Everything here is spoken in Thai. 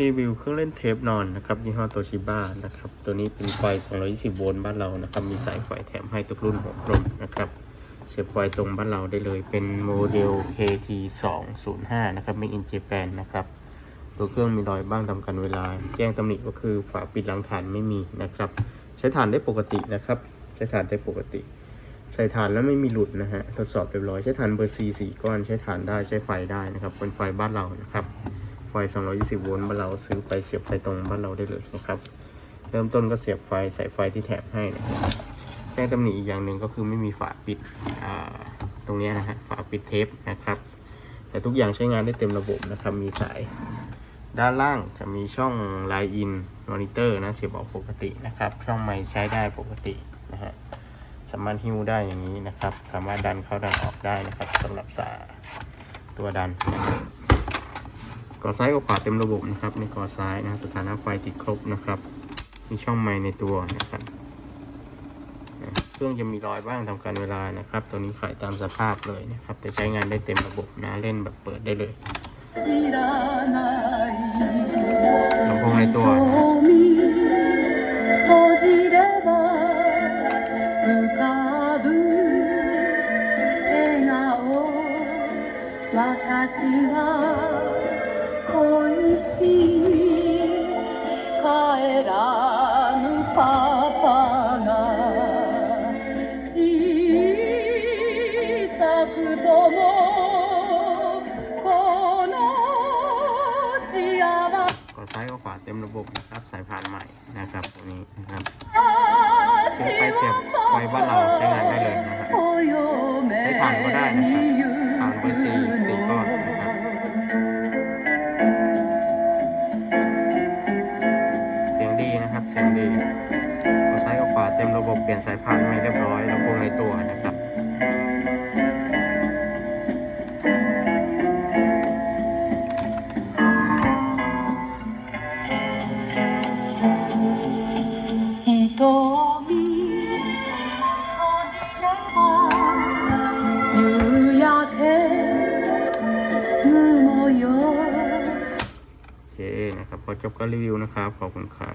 รีวิวเครื่องเล่นเทปนอนนะครับยี่ห้อโตชิบ้านะครับ ตัวนี้เป็นไฟ 220 โวลต์บ้านเรานะครับ มีสายไฟแถมให้ทุกรุ่นหัวกลมนะครับ เสียบไฟตรงบ้านเราได้เลย เป็นโมเดล KT 205นะครับ Made in Japan นะครับ ตัวเครื่องมีรอยบ้างตามกันเวลา แจ้งตำหนิก็คือฝาปิดหลังฐานไม่มีนะครับ ใช้ฐานได้ปกตินะครับ ใช้ฐานได้ปกติ ใส่ฐานแล้วไม่มีหลุดนะฮะ ทดสอบเรียบร้อย ใช้ฐานเบอร์ C สี่ก้อน ใช้ฐานได้ ใช้ไฟได้นะครับ เป็นไฟบ้านเรานะครับ ไฟ 220 โวลต์บ้านเราซื้อไปเสียบไฟตรงบ้านเราได้เลยนะครับ เริ่มต้นก็เสียบไฟใส่ไฟที่แถมให้นะครับแจ้งตำหนิอีกอย่างหนึ่งก็คือไม่มีฝาปิดตรงนี้นะฮะฝาปิดเทปนะครับ แต่ทุกอย่างใช้งานได้เต็มระบบนะครับมีสายด้านล่างจะมีช่องไลน์อินมอนิเตอร์นะเสียบออกปกตินะครับ ช่องไมค์ใช้ได้ปกตินะฮะสามารถหิ้วได้อย่างนี้นะครับ สามารถดันเข้าดันออกได้นะครับสำหรับสาตัวดันนะ ก่อซ้ายก่อขวาเต็มระบบนะครับในก่อซ้ายนะสถานะไฟติดครบนะครับ มีช่องไม้ในตัวนะครับเครื่องจะมีรอยบ้างทำการเวลานะครับ ตัวนี้ขายตามสภาพเลยนะครับ แต่ใช้งานได้เต็มระบบนะเล่นแบบเปิดได้เลยลำโพงในตัวนะ私は ก่อซ้ายกับขวาเต็มระบบนะครับสายพานใหม่นะครับตัวนี้นะครับเสีเสียยบบไฟไฟเสีเสียยบบไฟไฟบ้าบ้านนเราเราใช้งางใช้านนได้ได้เลเลยยนะนะคครัรับบใช้ถ่านก็ได้นะครับถ่านเบอร์สี่ับเสีงดีก็ซ้ายกับขวาเต็มระบบเปลี่ยนสายพานไม่เรียบร้อยรำโพงในตัวนะครับโอเคนะครับ ขอจบการรีวิวนะครับ ขอบคุณครับ